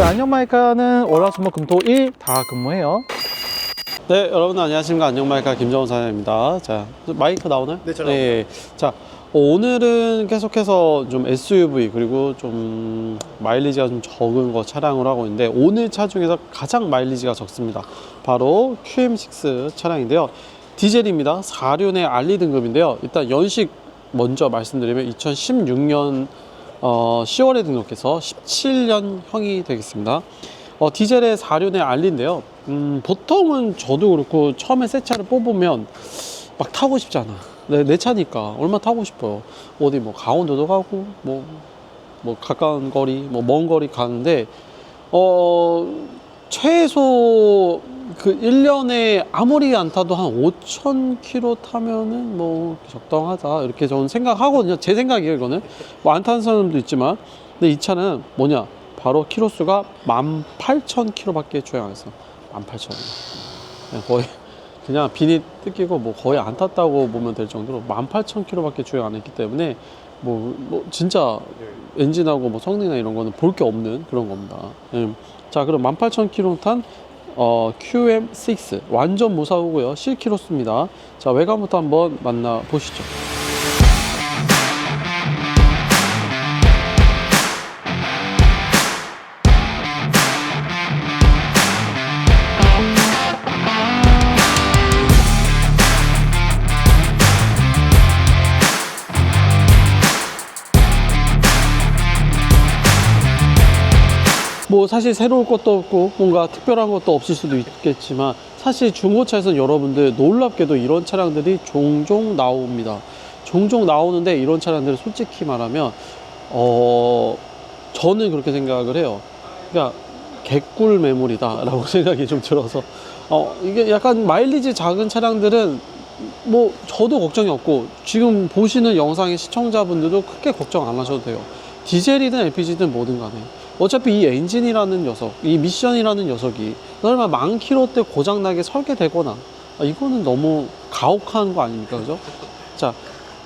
자, 안녕 마이카는 월화수목 금토일 다 근무해요. 네, 여러분 안녕하십니까. 안녕마이카 김정은 사장입니다. 자, 마이크 나오나요? 네, 잘 네. 자, 어, 오늘은 계속해서 좀 SUV 그리고 좀 마일리지가 좀 적은 거 차량을 하고 있는데 오늘 차 중에서 가장 마일리지가 적습니다. 바로 QM6 차량인데요. 디젤입니다. 4륜의 알리 등급인데요. 일단 연식 먼저 말씀드리면 2016년 어, 10월에 등록해서 17년형이 되겠습니다. 어, 디젤의 4륜의 알리인데요. 음, 보통은 저도 그렇고 처음에 새 차를 뽑으면 막 타고 싶지 않아. 내, 내 차니까 얼마 타고 싶어요. 어디 뭐 강원도도 가고 뭐, 뭐 가까운 거리, 뭐 먼 거리 가는데 어 최소 그 1년에 아무리 안 타도 한 5,000km 타면은 뭐 적당하다. 이렇게 저는 생각하거든요. 제 생각이에요, 이거는. 뭐 안 타는 사람도 있지만. 근데 이 차는 뭐냐? 바로 키로수가 18,000km밖에 주행 안 했어. 18,000. 거의 그냥 비닐 뜯기고 뭐 거의 안 탔다고 보면 될 정도로 18,000km밖에 주행 안 했기 때문에 뭐, 뭐 진짜 엔진하고 뭐 성능이나 이런 거는 볼 게 없는 그런 겁니다. 예. 자, 그럼 18,000km 탄 어, QM6 완전 무사고요. 실키로수입니다. 자, 외관부터 한번 만나 보시죠. 뭐 사실 새로울 것도 없고 뭔가 특별한 것도 없을 수도 있겠지만 사실 중고차에서 여러분들 놀랍게도 이런 차량들이 종종 나옵니다. 종종 나오는데 이런 차량들은 솔직히 말하면 어 저는 그렇게 생각을 해요. 그러니까 개꿀 매물이다라고 생각이 좀 들어서 어 이게 약간 마일리지 작은 차량들은 뭐 저도 걱정이 없고 지금 보시는 영상의 시청자분들도 크게 걱정 안 하셔도 돼요. 디젤이든 LPG든 뭐든 간에 어차피 이 엔진이라는 녀석, 이 미션이라는 녀석이 설마 만 킬로대 고장나게 설계되거나 아, 이거는 너무 가혹한 거 아닙니까, 그죠? 자,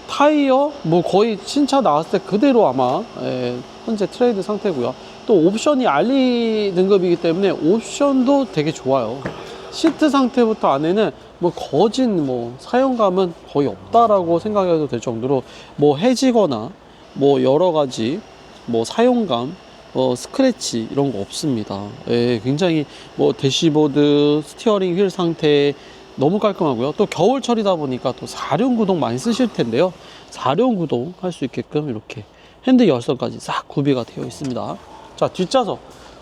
타이어 뭐 거의 신차 나왔을 때 그대로 아마 예, 현재 트레이드 상태고요. 또 옵션이 알리 등급이기 때문에 옵션도 되게 좋아요. 시트 상태부터 안에는 뭐 거진 뭐 사용감은 거의 없다라고 생각해도 될 정도로 뭐 해지거나 뭐 여러 가지 뭐 사용감 어, 스크래치 이런 거 없습니다. 예, 굉장히 뭐 대시보드, 스티어링 휠 상태 너무 깔끔하고요. 또 겨울철이다 보니까 또 4륜 구동 많이 쓰실 텐데요. 4륜 구동 할 수 있게끔 이렇게 핸드 열선까지 싹 구비가 되어 있습니다. 자, 뒷좌석.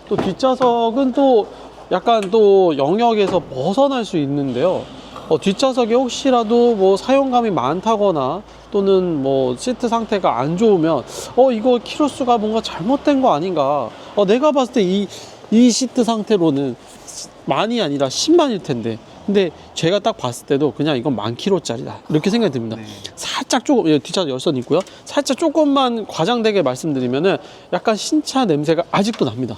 또 뒷좌석은 또 약간 또 영역에서 벗어날 수 있는데요. 어, 뒷좌석에 혹시라도 뭐 사용감이 많다거나 또는 뭐 시트 상태가 안 좋으면 어 이거 키로수가 뭔가 잘못된 거 아닌가. 어 내가 봤을 때이이 시트 상태로는 많이 아니라 10만일 텐데. 근데 제가 딱 봤을 때도 그냥 이건 만 킬로짜리다. 이렇게 생각이 듭니다. 살짝 조금 예, 뒷좌석 열선 있고요. 살짝 조금만 과장되게 말씀드리면은 약간 신차 냄새가 아직도 납니다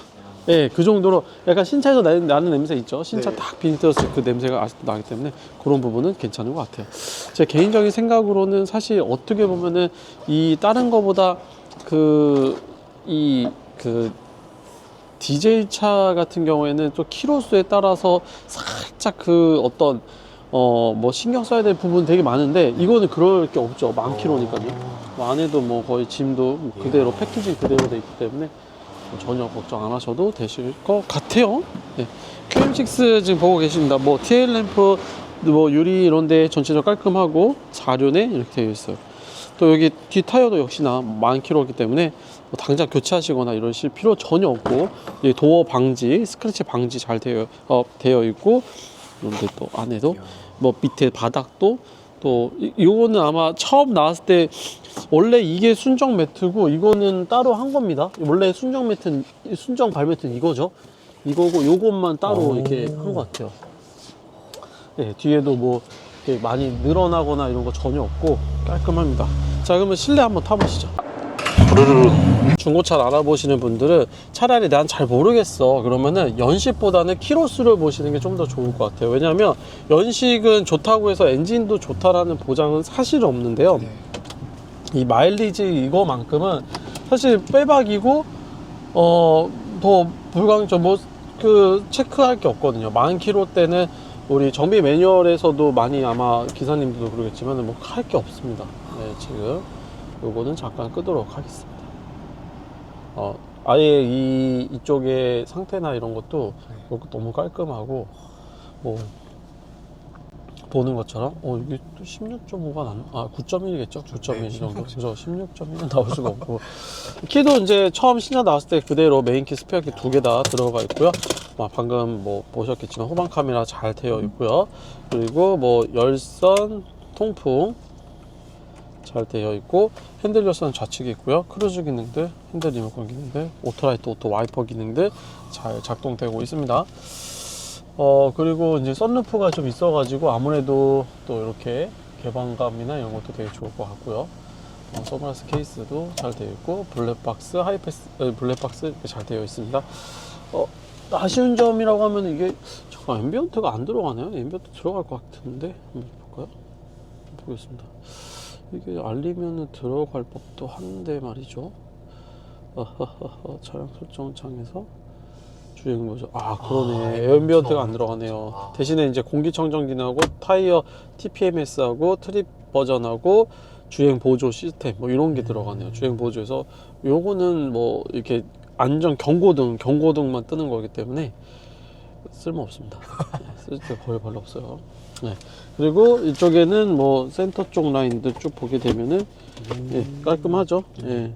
예, 그 정도로 약간 신차에서 나, 나는 냄새 있죠. 신차 네. 딱때그 냄새가 아직도 나기 때문에 그런 부분은 괜찮은 것 같아요. 제 개인적인 생각으로는 사실 어떻게 보면은 이 다른 거보다 그, 이, 그, 디젤 차 같은 경우에는 또 키로수에 따라서 살짝 그 어떤 어 뭐 신경 써야 될 부분 되게 많은데 이거는 그럴 게 없죠 만 킬로니까요 뭐 안에도 뭐 거의 짐도 그대로 패키징 그대로 돼 있기 때문에 뭐 전혀 걱정 안 하셔도 되실 것 같아요. 네. QM6 지금 보고 계십니다. 뭐 TL 램프 뭐 유리 이런 데 전체적으로 깔끔하고 4륜에 이렇게 되어 있어요. 또 여기 뒤 타이어도 역시나 만 킬로이기 때문에 뭐 당장 교체하시거나 이러실 필요 전혀 없고 이 도어 방지, 스크래치 방지 잘 되어 어, 되어 있고 그런데 또 안에도 뭐 밑에 바닥도 또 이- 이거는 아마 처음 나왔을 때 원래 이게 순정 매트고 이거는 따로 한 겁니다. 원래 순정 매트는 순정 발 매트는 이거죠. 이거고 요것만 따로 이렇게 한 것 같아요. 네, 뒤에도 뭐 이렇게 많이 늘어나거나 이런 거 전혀 없고 깔끔합니다. 자, 그러면 실내 한번 타보시죠. 중고차를 알아보시는 분들은 차라리 난 잘 모르겠어. 그러면은 연식보다는 키로수를 보시는 게 좀 더 좋을 것 같아요. 왜냐하면 연식은 좋다고 해서 엔진도 좋다라는 보장은 사실 없는데요. 이 마일리지 이거만큼은 사실 빼박이고 어더 불광점 뭐그 체크할 게 없거든요. 만 킬로 때는 우리 정비 매뉴얼에서도 많이 아마 기사님들도 그러겠지만 뭐 할 게 없습니다. 네, 지금 요거는 잠깐 끄도록 하겠습니다. 어, 아예 이 이쪽의 상태나 이런 것도 이거 너무 깔끔하고 뭐 보는 것처럼 어 이게 또 16.5가 난, 아 9.1이겠죠? 9.1 정도. 그죠? 16.1은 나올 수가 없고 키도 이제 처음 신차 나왔을 때 그대로 메인 키 스페어 키 두 개 다 들어가 있고요. 아, 방금 뭐 보셨겠지만 후방 카메라 잘 되어 있고요. 그리고 뭐 열선 통풍 잘 되어 있고 핸들 열선 좌측에 있고요. 크루즈 기능들, 핸들 리모컨 기능들, 오토라이트 오토 와이퍼 기능들 잘 작동되고 있습니다. 어 그리고 이제 썬루프가 좀 있어가지고 아무래도 또 이렇게 개방감이나 이런 것도 되게 좋을 것 같고요. 어, 선글라스 케이스도 잘 되어 있고 블랙박스, 하이패스, 에, 블랙박스 이렇게 잘 되어 있습니다. 어 아쉬운 점이라고 하면 이게 잠깐 앰비언트가 안 들어가네요. 앰비언트 들어갈 것 같은데 한번 볼까요? 보겠습니다. 이게 알리면은 들어갈 법도 한데 말이죠. 어허허허, 차량 설정창에서 주행 보조. 아 그러네. 에어비언트가 안 들어가네요. 대신에 이제 공기청정기능하고 타이어 TPMS하고 트립 버전하고 주행 보조 시스템 뭐 이런 게 들어가네요. 주행 보조에서 요거는 뭐 이렇게 안전 경고등 경고등만 뜨는 거기 때문에 쓸모 없습니다. 쓸 때 거의 별로 없어요. 네. 그리고 이쪽에는 뭐 센터 쪽 라인들 쭉 보게 되면은 예, 깔끔하죠. 예.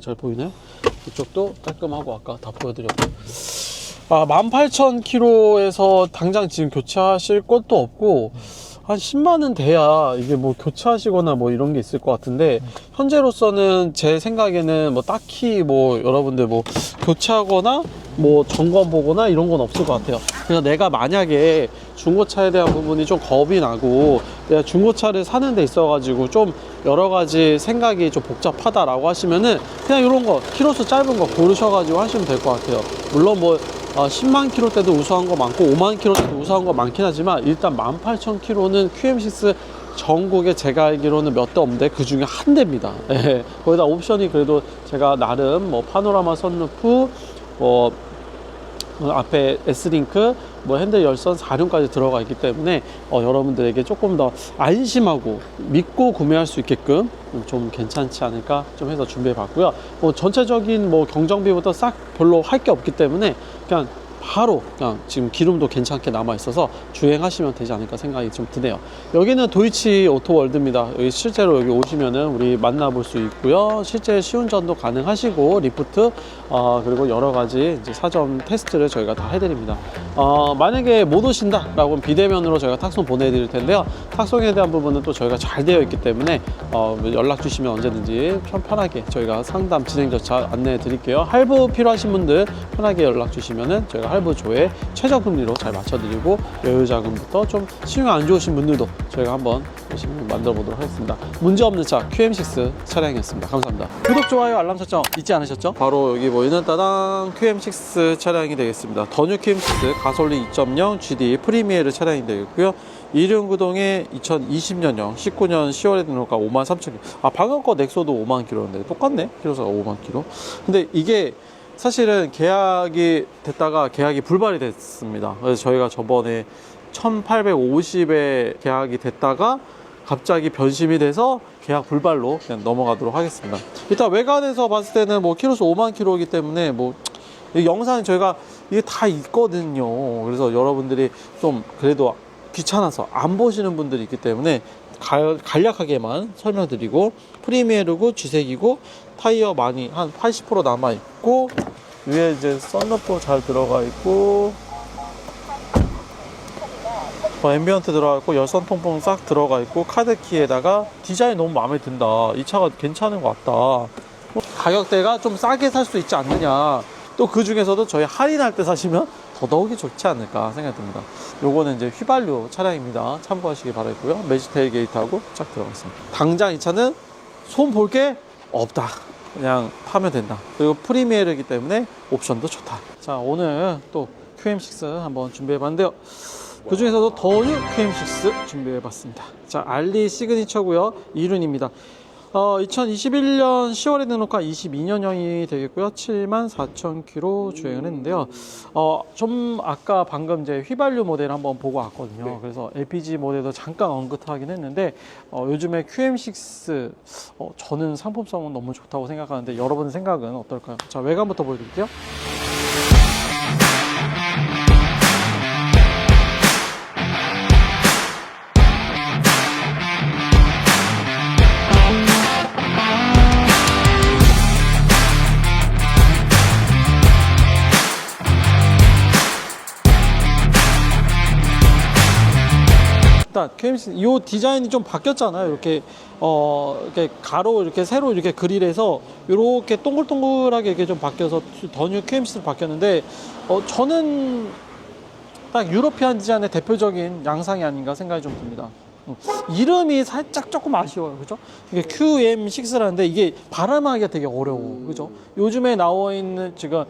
잘 보이나요? 이쪽도 깔끔하고 아까 다 보여드렸고 아 18,000km에서 당장 지금 교체하실 것도 없고 한 10만원 돼야 이게 뭐 교체하시거나 뭐 이런 게 있을 것 같은데 현재로서는 제 생각에는 뭐 딱히 뭐 여러분들 뭐 교체하거나 뭐 점검 보거나 이런 건 없을 것 같아요. 그래서 내가 만약에 중고차에 대한 부분이 좀 겁이 나고 내가 중고차를 사는 데 있어 가지고 좀 여러 가지 생각이 좀 복잡하다라고 하시면은 그냥 이런 거 키로수 짧은 거 고르셔 가지고 하시면 될 것 같아요. 물론 뭐 어, 10만 킬로 때도 우수한 거 많고 5만 킬로 때도 우수한 거 많긴 하지만 일단 18,000킬로는 QM6 전국에 제가 알기로는 몇 대 없는데 그 중에 한 대입니다. 예, 거기다 옵션이 그래도 제가 나름 뭐 파노라마 선루프 뭐 어, 앞에 S링크, 뭐 핸들 열선 4륜까지 들어가 있기 때문에 어, 여러분들에게 조금 더 안심하고 믿고 구매할 수 있게끔 좀 괜찮지 않을까 좀 해서 준비해 봤고요. 뭐 전체적인 뭐 경정비부터 싹 별로 할 게 없기 때문에 그냥 바로 그냥 지금 기름도 괜찮게 남아 있어서 주행하시면 되지 않을까 생각이 좀 드네요. 여기는 도이치 오토월드입니다. 여기 실제로 여기 오시면은 우리 만나볼 수 있고요. 실제 시운전도 가능하시고 리프트 어, 그리고 여러 가지 사전 테스트를 저희가 다 해드립니다. 어, 만약에 못 오신다 라고 하면 비대면으로 저희가 탁송 보내드릴 텐데요. 탁송에 대한 부분은 또 저희가 잘 되어 있기 때문에 어, 연락 주시면 언제든지 편- 편하게 저희가 상담 진행 절차 안내해 드릴게요. 할부 필요하신 분들 편하게 연락 주시면은 저희가 할부 조회 최저 금리로 잘 맞춰드리고 여유 자금부터 좀 신용 안 좋으신 분들도 저희가 한번 열심히 만들어 보도록 하겠습니다. 문제 없는 차 QM6 차량이었습니다. 감사합니다. 구독 좋아요 알람 설정 잊지 않으셨죠? 바로 여기 보이는 따당 QM6 차량이 되겠습니다. 더뉴 QM6 가솔린 2.0 GD 프리미에르 차량이 되겠고요. 이륜구동의 2020년형 19년 10월에 등록가 5만 3천 킬로. 아 방금 거 넥소도 5만 킬로인데 똑같네. 킬로수가 5만 킬로. 근데 이게 사실은 계약이 됐다가 계약이 불발이 됐습니다. 그래서 저희가 저번에 1850에 계약이 됐다가 갑자기 변심이 돼서 계약 불발로 그냥 넘어가도록 하겠습니다. 일단 외관에서 봤을 때는 뭐 키로수 5만 킬로이기 때문에 뭐이 영상이 저희가 이게 다 있거든요. 그래서 여러분들이 좀 그래도 귀찮아서 안 보시는 분들이 있기 때문에 갈- 간략하게만 설명드리고 프리미에르고 G색이고 타이어 많이 한 80% 남아 있고 위에 이제 썬루프 잘 들어가 있고 어, 앰비언트 들어가 있고 열선 통풍 싹 들어가 있고 카드키에다가 디자인 너무 마음에 든다. 이 차가 괜찮은 것 같다. 뭐 가격대가 좀 싸게 살 수 있지 않느냐. 또 그 중에서도 저희 할인할 때 사시면 더더욱이 좋지 않을까 생각이 듭니다. 요거는 이제 휘발유 차량입니다. 참고하시기 바라고요. 매지테일 게이트하고 쫙 들어가 있습니다. 당장 이 차는 손 볼 게 없다 그냥 타면 된다. 그리고 프리미에르이기 때문에 옵션도 좋다. 자 오늘 또 QM6 한번 준비해 봤는데요. 그 중에서도 더 뉴 QM6 준비해 봤습니다. 자 알리 시그니처고요. 이륜입니다 어, 2021년 10월에 등록한 22년형이 되겠고요. 7만 4천 킬로 주행을 했는데요. 어, 좀 아까 방금 이제 휘발유 모델 한번 보고 왔거든요. 네. 그래서 LPG 모델도 잠깐 언급하긴 했는데 어, 요즘에 QM6 어, 저는 상품성은 너무 좋다고 생각하는데 여러분 생각은 어떨까요? 자 외관부터 보여드릴게요. QMC 이 디자인이 좀 바뀌었잖아요. 이렇게 어 이렇게 가로 이렇게 세로 이렇게 그릴해서 이렇게 동글동글하게 이렇게 좀 바뀌어서 더뉴 QMC로 바뀌었는데 어 저는 딱 유러피안 디자인의 대표적인 양상이 아닌가 생각이 좀 듭니다. 음, 이름이 살짝 조금 아쉬워요. 그죠? 이게 QM6라는데 이게 발음하기가 되게 어려워. 그죠? 요즘에 나와 있는 지금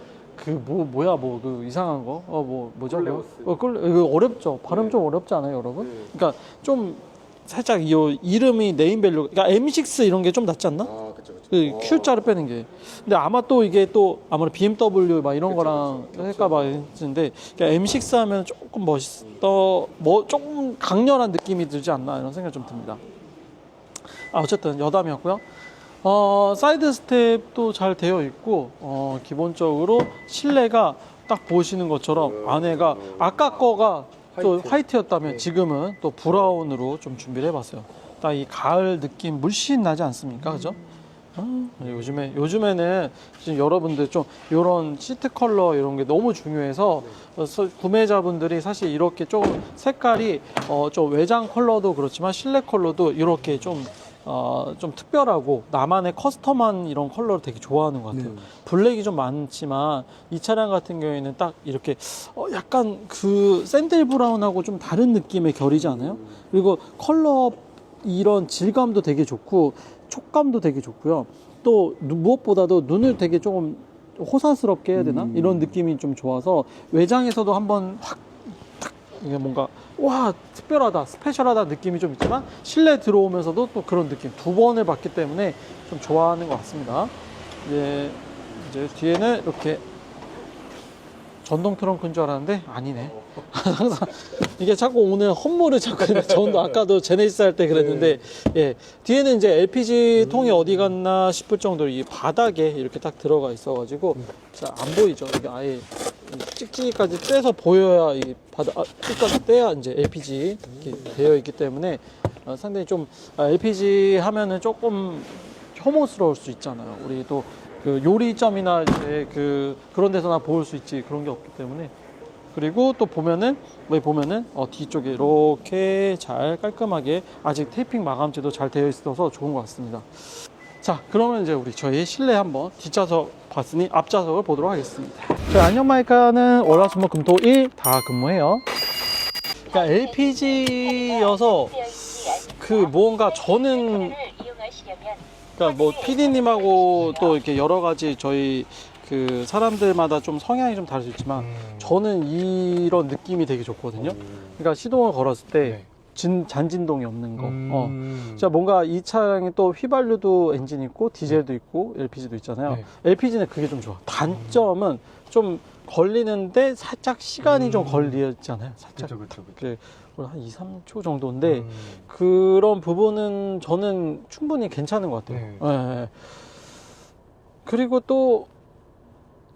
그 뭐 뭐야 뭐 그 이상한 거? 어 뭐 뭐죠? 콜레오스. 어, 콜 이거 어렵죠. 발음 좀 어렵지 않아요, 여러분? 네. 그러니까 좀 살짝 이 이름이 네임밸류 그러니까 M6 이런 게 좀 낫지 않나? 아, 그쵸, 그쵸. 그 어. Q자를 빼는 게. 근데 아마 또 이게 또 아무래도 BMW 막 이런 그쵸, 거랑 그쵸, 그쵸. 할까봐 했는데 그러니까 M6 하면 조금 멋있어, 뭐 조금 강렬한 느낌이 들지 않나 이런 생각이 좀 듭니다. 아 어쨌든 여담이었고요. 어 사이드 스텝도 잘 되어 있고 어 기본적으로 실내가 딱 보시는 것처럼 안에가 아까 거가 또 화이트. 화이트였다면 네. 지금은 또 브라운으로 좀 준비를 해봤어요. 딱 이 가을 느낌 물씬 나지 않습니까, 그죠? 아, 요즘에 요즘에는 지금 여러분들 좀 이런 시트 컬러 이런 게 너무 중요해서 어, 서- 구매자분들이 사실 이렇게 조금 색깔이 어, 좀 외장 컬러도 그렇지만 실내 컬러도 이렇게 좀 어, 좀 특별하고 나만의 커스텀한 이런 컬러를 되게 좋아하는 것 같아요. 네. 블랙이 좀 많지만 이 차량 같은 경우에는 딱 이렇게 어, 약간 그 샌들 브라운하고 좀 다른 느낌의 결이지 않아요? 그리고 컬러 이런 질감도 되게 좋고 촉감도 되게 좋고요. 또 누- 무엇보다도 눈을 되게 조금 호사스럽게 해야 되나? 음. 이런 느낌이 좀 좋아서 외장에서도 한번 확 탁, 이게 뭔가 와 특별하다 스페셜하다 느낌이 좀 있지만 실내 들어오면서도 또 그런 느낌 두 번을 봤기 때문에 좀 좋아하는 것 같습니다. 이제 이제 뒤에는 이렇게 전동 트렁크인 줄 알았는데 아니네. 항상 이게 자꾸 오늘 헛물을 자꾸 전도 아까도 제네시스 할 때 그랬는데 예 뒤에는 이제 LPG 통이 어디 갔나 싶을 정도로 이 바닥에 이렇게 딱 들어가 있어 가지고 자, 안 보이죠. 이게 아예 이 찍찍이까지 떼서 보여야 이 바닥 아, 끝까지 떼야 이제 LPG 이렇게 되어 있기 때문에 어, 상당히 좀 아, LPG 하면은 조금 혐오스러울 수 있잖아요. 우리 또 그 요리점이나 이제 그 그런 데서나 볼 수 있지 그런 게 없기 때문에 그리고 또 보면은 왜 보면은 어, 뒤쪽에 이렇게 잘 깔끔하게 아직 테이핑 마감재도 잘 되어 있어서 좋은 것 같습니다. 자 그러면 이제 우리 저희 실내 한번 뒷좌석 봤으니 앞좌석을 보도록 하겠습니다. 저희 안녕마이카는 월화수목금토 일 다 근무해요. 그러니까 LPG여서 그 뭔가 저는 그러니까 뭐 PD님하고 또 이렇게 여러 가지 저희 그 사람들마다 좀 성향이 좀 다를 수 있지만 음. 저는 이런 느낌이 되게 좋거든요. 그러니까 시동을 걸었을 때 네. 진, 잔진동이 없는 거. 어. 음. 진짜 뭔가 이 차량이 또 휘발유도 엔진 있고 디젤도 있고 LPG도 있잖아요. 네. LPG는 그게 좀 좋아. 단점은 좀 걸리는데 살짝 시간이 좀 음. 걸리잖아요. 살짝 그쵸, 그쵸, 그쵸. 그한 2, 3초 정도인데 음. 그런 부분은 저는 충분히 괜찮은 것 같아요. 네. 예, 예. 그리고 또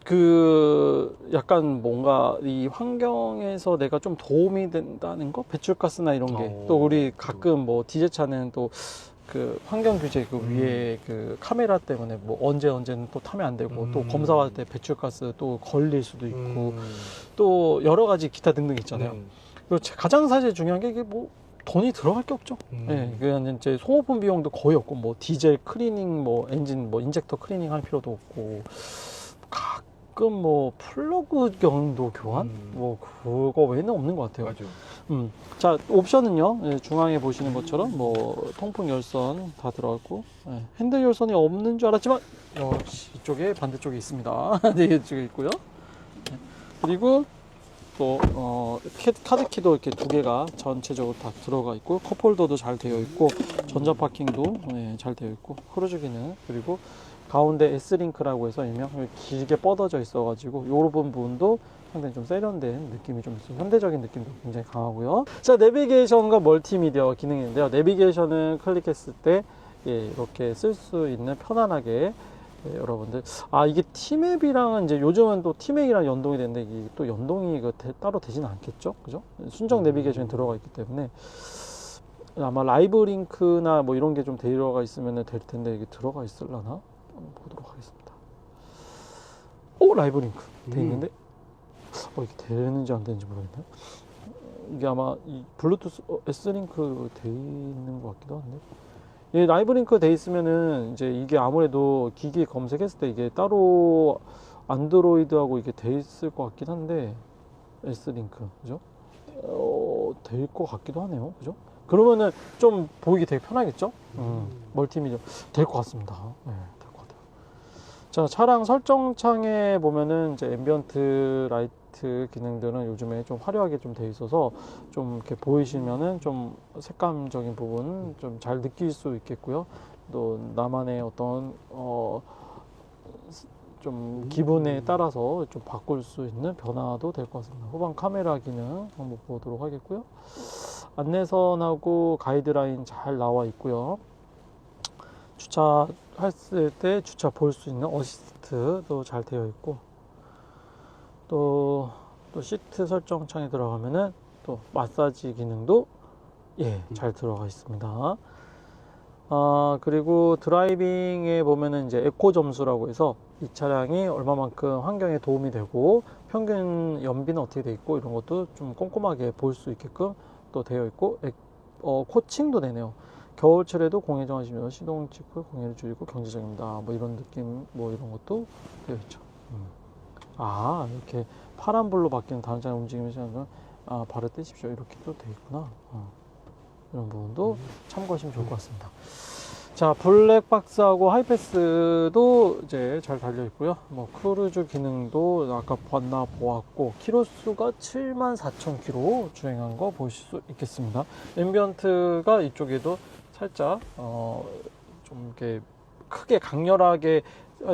그 약간 뭔가 이 환경에서 내가 좀 도움이 된다는 거 배출가스나 이런 게 어, 또 우리 가끔 뭐 디젤 차는 또 그 환경 규제 그 음. 위에 그 카메라 때문에 뭐 언제 언제는 또 타면 안 되고 또 음. 검사할 때 배출가스 또 걸릴 수도 있고 음. 또 여러 가지 기타 등등 있잖아요. 네. 그리고 제- 가장 사실 중요한 게 이게 뭐 돈이 들어갈 게 없죠. 음. 예, 그냥 이제 소모품 비용도 거의 없고 뭐 디젤 클리닝 뭐 엔진 뭐 인젝터 클리닝 할 필요도 없고 가끔 뭐 플러그 경도 교환 음. 뭐 그거 외에는 없는 것 같아요. 맞아. 음. 자 옵션은요 예, 중앙에 보시는 것처럼 뭐 통풍 열선 다 들어갔고 예, 핸들 열선이 없는 줄 알았지만 역시 이쪽에 반대쪽에 있습니다. 네 이쪽에 있고요. 예, 그리고 또 어, 키- 카드 키도 이렇게 두 개가 전체적으로 다 들어가 있고 컵홀더도 잘 되어 있고 전자 파킹도 네, 잘 되어 있고 크루즈 기능 그리고 가운데 S링크라고 해서 일명 길게 뻗어져 있어가지고 요 부분도 상당히 좀 세련된 느낌이 좀 있어요. 현대적인 느낌도 굉장히 강하고요. 자, 내비게이션과 멀티미디어 기능인데요. 내비게이션은 클릭했을 때 예, 이렇게 쓸 수 있는 편안하게 예, 여러분들 아 이게 티맵이랑은 이제 요즘은 또 티맵이랑 연동이 되는데 이게 또 연동이 그 대- 따로 되지는 않겠죠, 그죠? 순정 내비게이션이 들어가 있기 때문에 아마 라이브 링크나 뭐 이런 게 좀 들어가 있으면 될 텐데 이게 들어가 있을라나 한번 보도록 하겠습니다. 오 라이브 링크 돼 음. 있는데 어 이게 되는지 안 되는지 모르겠네. 이게 아마 이 블루투스 어, S 링크 돼 있는 것 같기도 한데. 이 라이브 링크 돼 있으면은 이제 이게 아무래도 기기 검색했을 때 이게 따로 안드로이드하고 이게 돼 있을 것 같긴 한데 S 링크 그죠? 어, 될 것 같기도 하네요, 그죠? 그러면은 좀 보이기 되게 편하겠죠? 음, 멀티미디어 될 것 같습니다. 네. 자, 차량 설정창에 보면은 이제 앰비언트 라이트 기능들은 요즘에 좀 화려하게 좀 돼 있어서 좀 이렇게 보이시면은 좀 색감적인 부분 좀 잘 느낄 수 있겠고요. 또 나만의 어떤 어, 좀 기분에 따라서 좀 바꿀 수 있는 변화도 될 것 같습니다. 후방 카메라 기능 한번 보도록 하겠고요. 안내선하고 가이드라인 잘 나와 있고요. 주차했을 때 주차 볼 수 있는 어시스트도 잘 되어 있고 또, 또 시트 설정 창에 들어가면은 또 마사지 기능도 예, 잘 들어가 있습니다. 아, 그리고 드라이빙에 보면은 이제 에코 점수라고 해서 이 차량이 얼마만큼 환경에 도움이 되고 평균 연비는 어떻게 돼 있고 이런 것도 좀 꼼꼼하게 볼 수 있게끔 또 되어 있고 에- 어, 코칭도 되네요. 겨울철에도 공해 정하시면 시동 찍고 공해를 줄이고 경제적입니다. 뭐 이런 느낌 뭐 이런 것도 되어 있죠. 음. 아 이렇게 파란 불로 바뀌는 다른 차량 움직임을 시작하면 아 발을 떼십시오 이렇게 또 돼 있구나. 어. 이런 부분도 참고하시면 좋을 것 같습니다. 자, 블랙박스하고 하이패스도 이제 잘 달려 있고요. 뭐 크루즈 기능도 아까 봤나 보았고 키로수가 74,000km 주행한 거 보실 수 있겠습니다. 앰비언트가 이쪽에도 살짝 어, 좀 이렇게 크게 강렬하게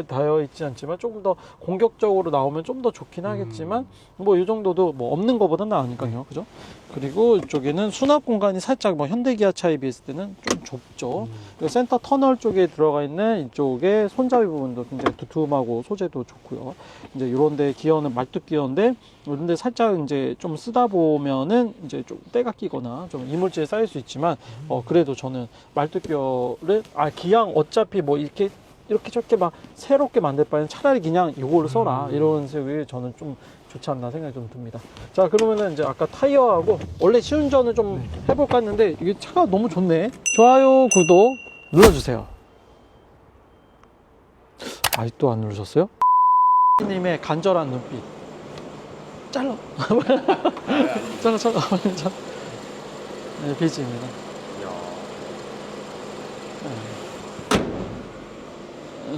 되어 있지 않지만 조금 더 공격적으로 나오면 좀 더 좋긴 하겠지만 뭐 이 정도도 뭐 없는 것보다 나으니까요. 그죠? 그리고 이쪽에는 수납 공간이 살짝 뭐 현대기아차에 비했을 때는 좀 좁죠. 그리고 센터 터널 쪽에 들어가 있는 이쪽에 손잡이 부분도 굉장히 두툼하고 소재도 좋고요. 이제 이런데 기어는 말뚝 기어인데 이런데 살짝 이제 좀 쓰다 보면은 이제 좀 때가 끼거나 좀 이물질이 쌓일 수 있지만 어 그래도 저는 말뚝 기어를 아 기왕 어차피 뭐 이렇게 이렇게 저렇게 막 새롭게 만들 바에는 차라리 그냥 이걸로 써라 이런 식이 저는 좀 좋지 않나 생각이 좀 듭니다. 자 그러면은 이제 아까 타이어하고 원래 시운전을 좀 해볼까 했는데 이게 차가 너무 좋네. 좋아요 구독 눌러주세요. 아직도 안 누르셨어요? 님의 간절한 눈빛. 잘라. 잘라 잘라 잘라. 네 비지입니다.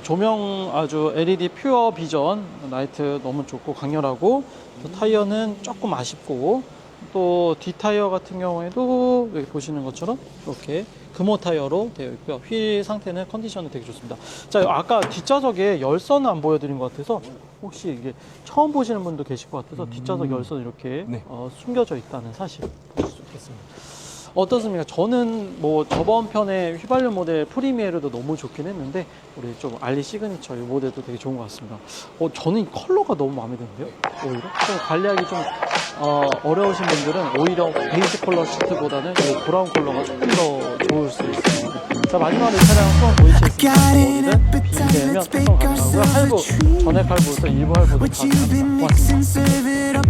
조명 아주 LED 퓨어 비전 라이트 너무 좋고 강렬하고 또 타이어는 조금 아쉽고 또 뒷타이어 같은 경우에도 여기 보시는 것처럼 이렇게 금호 타이어로 되어 있고요. 휠 상태는 컨디션이 되게 좋습니다. 자 아까 뒷좌석에 열선을 안 보여드린 것 같아서 혹시 이게 처음 보시는 분도 계실 것 같아서 뒷좌석 열선 이렇게 네. 어, 숨겨져 있다는 사실 보실 수 있겠습니다 어떻습니까? 저는 뭐 저번 편에 휘발유 모델 프리미에르도 너무 좋긴 했는데 우리 좀 알리 시그니처 이 모델도 되게 좋은 것 같습니다. 어, 저는 이 컬러가 너무 마음에 드는데요. 오히려 좀 관리하기 좀 어, 어려우신 분들은 오히려 베이지 컬러 시트보다는 이 브라운 컬러가 조금 더 좋을 수 있습니다. 자 마지막으로 이 차량 수원. 모델은 빈대면 특성 가능하고요. 할부 전액 할부부터 일부 할부도 가능합니다. 고맙습니다.